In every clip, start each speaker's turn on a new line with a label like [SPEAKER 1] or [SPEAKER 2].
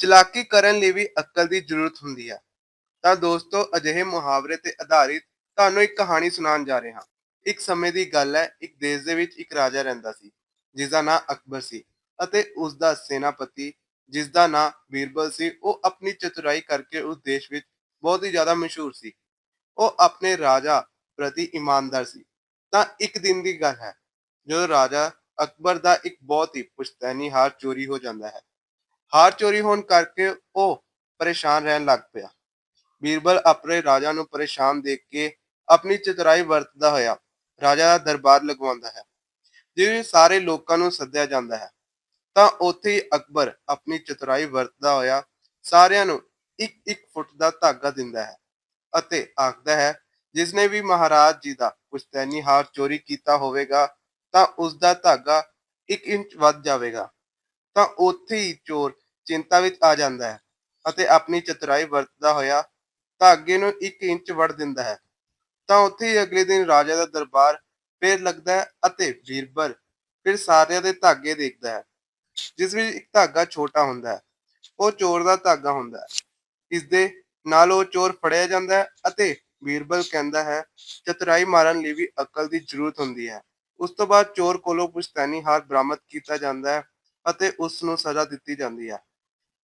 [SPEAKER 1] ਚਲਾਕੀ ਕਰਨ ਲਈ ਵੀ ਅਕਲ ਦੀ ਜ਼ਰੂਰਤ ਹੁੰਦੀ ਹੈ ਤਾਂ ਦੋਸਤੋ, ਅਜਿਹੇ ਮੁਹਾਵਰੇ ਤੇ ਆਧਾਰਿਤ ਤੁਹਾਨੂੰ ਇੱਕ ਕਹਾਣੀ ਸੁਣਾਉਣ ਜਾ ਰਿਹਾ ਹਾਂ। ਇੱਕ ਸਮੇਂ ਦੀ ਗੱਲ ਹੈ, ਇੱਕ ਦੇਸ਼ ਦੇ ਵਿੱਚ ਇੱਕ ਰਾਜਾ ਰਹਿੰਦਾ ਸੀ ਜਿਸ ਦਾ ਨਾਂ ਅਕਬਰ ਸੀ ਅਤੇ ਉਸ ਦਾ ਸੈਨਾਪਤੀ ਜਿਸ ਦਾ ਨਾਂ ਬੀਰਬਲ ਸੀ, ਉਹ ਆਪਣੀ ਚਤੁਰਾਈ ਕਰਕੇ ਉਸ ਦੇਸ਼ ਵਿੱਚ ਬਹੁਤ ਹੀ ਜ਼ਿਆਦਾ ਮਸ਼ਹੂਰ ਸੀ। ਉਹ ਆਪਣੇ ਰਾਜਾ ਪ੍ਰਤੀ ਇਮਾਨਦਾਰ ਸੀ। ਤਾਂ ਇੱਕ ਦਿਨ ਦੀ ਗੱਲ ਹੈ, ਜਦੋਂ ਰਾਜਾ ਅਕਬਰ ਦਾ ਇੱਕ ਬਹੁਤ ਹੀ ਪੁਸ਼ਤੈਨੀ ਹਾਰ ਚੋਰੀ ਹੋ ਜਾਂਦਾ ਹੈ ਹਾਰ ਚੋਰੀ ਹੋਣ ਕਰਕੇ ਉਹ ਪਰੇਸ਼ਾਨ ਰਹਿਣ ਲੱਗ ਪਿਆ। ਬੀਰਬਲ ਆਪਣੇ ਰਾਜਾ ਨੂੰ ਪਰੇਸ਼ਾਨ ਦੇਖ ਕੇ ਆਪਣੀ ਚਤੁਰਾਈ ਵਰਤਦਾ ਹੋਇਆ ਰਾਜਾ ਦਾ ਦਰਬਾਰ ਲਗਵਾਉਂਦਾ ਹੈ, ਜਿਵੇਂ ਸਾਰੇ ਲੋਕਾਂ ਨੂੰ ਸੱਦਿਆ ਜਾਂਦਾ ਹੈ। ਤਾਂ ਉੱਥੇ ਹੀ ਅਕਬਰ ਆਪਣੀ ਚਤੁਰਾਈ ਵਰਤਦਾ ਹੋਇਆ ਸਾਰਿਆਂ ਨੂੰ ਇੱਕ ਇੱਕ ਫੁੱਟ ਦਾ ਧਾਗਾ ਦਿੰਦਾ ਹੈ ਅਤੇ ਆਖਦਾ ਹੈ ਜਿਸਨੇ ਵੀ ਮਹਾਰਾਜ ਜੀ ਦਾ ਪੁਸ਼ਤੈਨੀ ਹਾਰ ਚੋਰੀ ਕੀਤਾ ਹੋਵੇਗਾ, ਤਾਂ ਉਸ ਦਾ ਧਾਗਾ 1 ਇੰਚ ਵੱਧ ਜਾਵੇਗਾ। ਤਾਂ ਉੱਥੇ ਹੀ ਚੋਰ ਚਿੰਤਾ ਵਿੱਚ ਆ ਜਾਂਦਾ ਹੈ ਅਤੇ ਆਪਣੀ ਚਤੁਰਾਈ ਵਰਤਦਾ ਹੋਇਆ ਧਾਗੇ ਨੂੰ 1 ਇੰਚ ਵੜ ਦਿੰਦਾ ਹੈ। ਤਾਂ ਉੱਥੇ ਹੀ ਅਗਲੇ ਦਿਨ ਰਾਜਾ ਦਾ ਦਰਬਾਰ ਫੇਰ ਲੱਗਦਾ ਹੈ ਅਤੇ ਬੀਰਬਲ ਫਿਰ ਸਾਰਿਆਂ ਦੇ ਧਾਗੇ ਦੇਖਦਾ ਹੈ, ਜਿਸ ਵਿੱਚ ਇੱਕ ਧਾਗਾ ਛੋਟਾ ਹੁੰਦਾ ਹੈ। ਉਹ ਚੋਰ ਦਾ ਧਾਗਾ ਹੁੰਦਾ ਹੈ। ਇਸ ਦੇ ਨਾਲ ਉਹ ਚੋਰ ਫੜਿਆ ਜਾਂਦਾ ਹੈ ਅਤੇ ਬੀਰਬਲ ਕਹਿੰਦਾ ਹੈ, ਚਤੁਰਾਈ ਮਾਰਨ ਲਈ ਵੀ ਅਕਲ ਦੀ ਜ਼ਰੂਰਤ ਹੁੰਦੀ ਹੈ। ਉਸ ਤੋਂ ਬਾਅਦ ਚੋਰ ਕੋਲੋਂ ਪੁਸ਼ਤੈਨੀ ਹਾਰ ਬਰਾਮਦ ਕੀਤਾ ਜਾਂਦਾ ਹੈ ਅਤੇ ਉਸ ਨੂੰ ਸਜ਼ਾ ਦਿੱਤੀ ਜਾਂਦੀ ਹੈ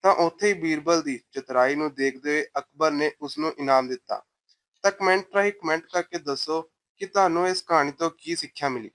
[SPEAKER 1] ਤਾਂ ਉੱਥੇ ਹੀ ਬੀਰਬਲ ਦੀ ਚਤਰਾਈ ਨੂੰ ਦੇਖਦੇ ਹੋਏ ਅਕਬਰ ਨੇ ਉਸ ਨੂੰ ਇਨਾਮ ਦਿੱਤਾ। ਤਾਂ ਕਮੈਂਟ ਰਾਹੀਂ ਕਮੈਂਟ ਕਰਕੇ ਦੱਸੋ ਕਿ ਤੁਹਾਨੂੰ ਇਸ ਕਹਾਣੀ ਤੋਂ ਕੀ ਸਿੱਖਿਆ ਮਿਲੀ?